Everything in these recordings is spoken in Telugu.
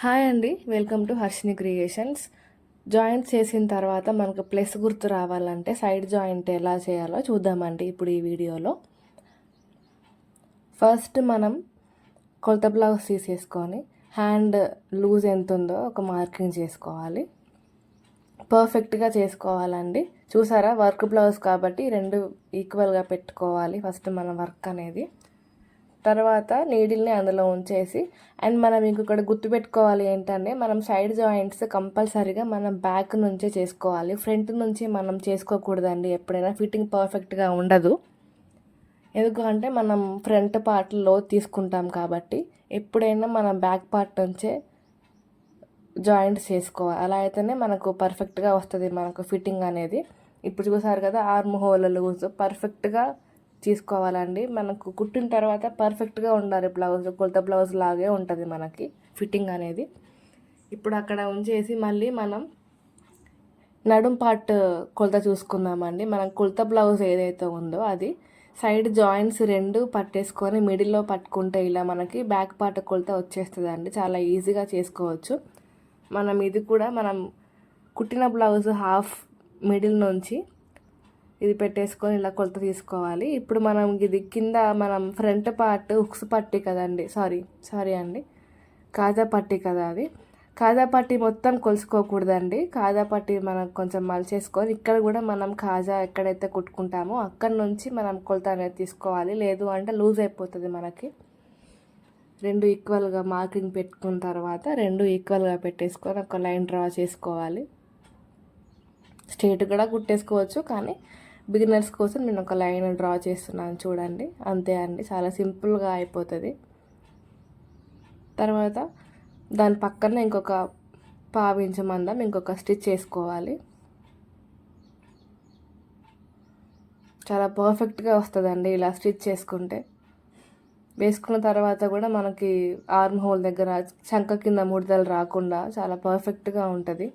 హాయ్ అండి. Welcome to Harshini creations. Joint చేసిన తర్వాత మనకు ప్లస్ గుర్తు రావాలంటే సైడ్ జాయింట్ ఎలా చేయాలో చూద్దామండి ఇప్పుడు ఈ వీడియోలో. ఫస్ట్ మనం కొలత బ్లౌజ్ తీసేసుకొని హ్యాండ్ లూజ్ ఎంత ఉందో ఒక మార్కింగ్ చేసుకోవాలి. పర్ఫెక్ట్గా చేసుకోవాలండి. చూసారా? వర్క్ బ్లౌజ్ కాబట్టి రెండు ఈక్వల్గా పెట్టుకోవాలి ఫస్ట్ మన వర్క్ అనేది. తర్వాత నీడిల్ని అందులో ఉంచేసి అండ్ మనం ఇంకొకటి గుర్తుపెట్టుకోవాలి ఏంటంటే మనం సైడ్ జాయింట్స్ కంపల్సరీగా మనం బ్యాక్ నుంచే చేసుకోవాలి. ఫ్రంట్ నుంచి మనం చేసుకోకూడదండి. ఎప్పుడైనా ఫిట్టింగ్ పర్ఫెక్ట్గా ఉండదు. ఎందుకంటే మనం ఫ్రంట్ పార్ట్లో తీసుకుంటాం కాబట్టి ఎప్పుడైనా మనం బ్యాక్ పార్ట్ నుంచే జాయింట్స్ చేసుకోవాలి. అలా అయితేనే మనకు పర్ఫెక్ట్గా వస్తుంది మనకు ఫిట్టింగ్ అనేది. ఇప్పుడు చూసారు కదా ఆర్మ్ హోల్ పర్ఫెక్ట్గా తీసుకోవాలండి. మనకు కుట్టిన తర్వాత పర్ఫెక్ట్గా ఉండాలి బ్లౌజ్. కొలత బ్లౌజ్ లాగే ఉంటుంది మనకి ఫిట్టింగ్ అనేది. ఇప్పుడు అక్కడ ఉంచేసి మళ్ళీ మనం నడుం పార్ట్ కొలత చూసుకుందామండి. మనం కొలత బ్లౌజ్ ఏదైతే ఉందో అది సైడ్ జాయింట్స్ రెండు పట్టేసుకొని మిడిల్లో పట్టుకుంటే ఇలా మనకి బ్యాక్ పార్ట్ కొలత వచ్చేస్తుంది అండి చాలా ఈజీగా చేసుకోవచ్చు. మనం ఇది కూడా మనం కుట్టిన బ్లౌజ్ హాఫ్ మిడిల్ నుంచి ఇది పెట్టేసుకొని ఇలా కొలత తీసుకోవాలి. ఇప్పుడు మనం ఇది కింద మనం ఫ్రంట్ పార్ట్ హుక్స్ పట్టి కదండి సారీ సారీ అండి. కాజా పట్టి కదా అది. కాజా పట్టి మొత్తం కొలుసుకోకూడదండి. కాజా పట్టి మనం కొంచెం మలిచేసుకొని ఇక్కడ కూడా మనం కాజా ఎక్కడైతే కుట్టుకుంటామో అక్కడ నుంచి మనం కొలత అనేది తీసుకోవాలి. లేదు అంటే లూజ్ అయిపోతుంది మనకి. రెండు ఈక్వల్గా మార్కింగ్ పెట్టుకున్న తర్వాత రెండు ఈక్వల్గా పెట్టేసుకొని ఒక లైన్ డ్రా చేసుకోవాలి. స్ట్రేట్ కూడా కుట్టేసుకోవచ్చు కానీ బిగినర్స్ కోసం నేను ఒక లైన్ డ్రా చేస్తున్నాను చూడండి. అంతే అండి. చాలా సింపుల్గా అయిపోతుంది. తర్వాత దాని పక్కన ఇంకొక పావించ మందం ఇంకొక స్టిచ్ చేసుకోవాలి. చాలా పర్ఫెక్ట్గా వస్తుందండి ఇలా స్టిచ్ చేసుకుంటే. వేసుకున్న తర్వాత కూడా మనకి ఆర్మ్ హోల్ దగ్గర చంక కింద ముడతలు రాకుండా చాలా పర్ఫెక్ట్గా ఉంటుంది.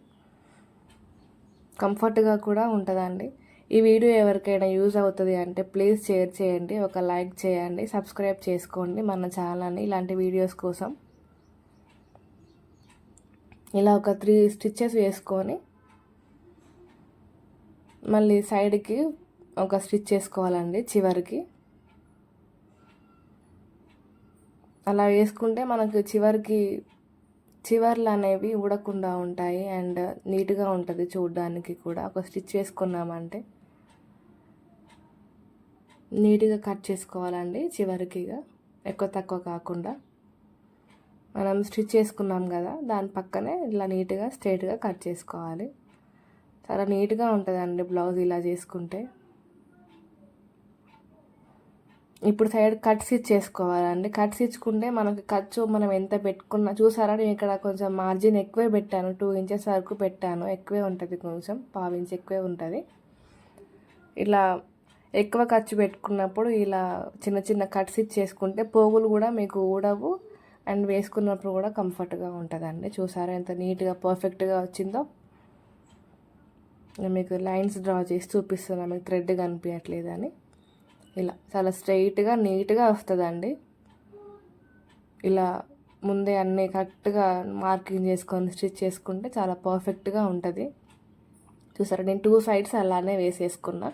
కంఫర్ట్గా కూడా ఉంటుందండి. ఈ వీడియో ఎవరికైనా యూజ్ అవుతుంది అంటే ప్లీజ్ షేర్ చేయండి ఒక లైక్ చేయండి సబ్స్క్రైబ్ చేసుకోండి మన ఛానల్ని ఇలాంటి వీడియోస్ కోసం. ఇలా ఒక త్రీ స్టిచ్చెస్ వేసుకొని మళ్ళీ సైడ్కి ఒక స్టిచ్ చేసుకోవాలండి చివరికి. అలా వేసుకుంటే మనకు చివరికి చివర్లు అనేవి ఊడకుండా ఉంటాయి అండ్ నీట్గా ఉంటుంది చూడడానికి కూడా. ఒక స్టిచ్ వేసుకున్నామంటే నీట్గా కట్ చేసుకోవాలండి చివరికిగా. ఎక్కువ తక్కువ కాకుండా. మనం స్టిచ్ చేసుకున్నాం కదా దాని పక్కనే ఇలా నీట్గా స్ట్రైట్గా కట్ చేసుకోవాలి. చాలా నీట్గా ఉంటుందండి బ్లౌజ్ ఇలా చేసుకుంటే. ఇప్పుడు సైడ్ కట్ స్టిచ్ చేసుకోవాలండి. కట్ స్టిచ్కుంటే మనకి ఖర్చు మనం ఎంత పెట్టుకున్నా చూసారా నేను ఇక్కడ కొంచెం మార్జిన్ ఎక్కువే పెట్టాను టూ ఇంచెస్ వరకు పెట్టాను. ఎక్కువే ఉంటుంది కొంచెం పావు ఇంచ్ ఎక్కువే ఉంటుంది. ఇలా ఎక్కువ ఖర్చు పెట్టుకున్నప్పుడు ఇలా చిన్న చిన్న కట్స్ ఇచ్చేసుకుంటే పోగులు కూడా మీకు ఊడవు. అండ్ వేసుకున్నప్పుడు కూడా కంఫర్ట్గా ఉంటుందండి. చూసారా ఎంత నీట్గా పర్ఫెక్ట్గా వచ్చిందో. మీకు లైన్స్ డ్రా చేసి చూపిస్తున్నా మీకు థ్రెడ్ కనిపించట్లేదని. ఇలా చాలా స్ట్రైట్గా నీట్గా వస్తుందండి. ఇలా ముందే అన్నీ కరెక్ట్గా మార్కింగ్ చేసుకొని స్టిచ్ చేసుకుంటే చాలా పర్ఫెక్ట్గా ఉంటుంది. చూసారా నేను టూ సైడ్స్ అలానే వేసేసుకున్నా.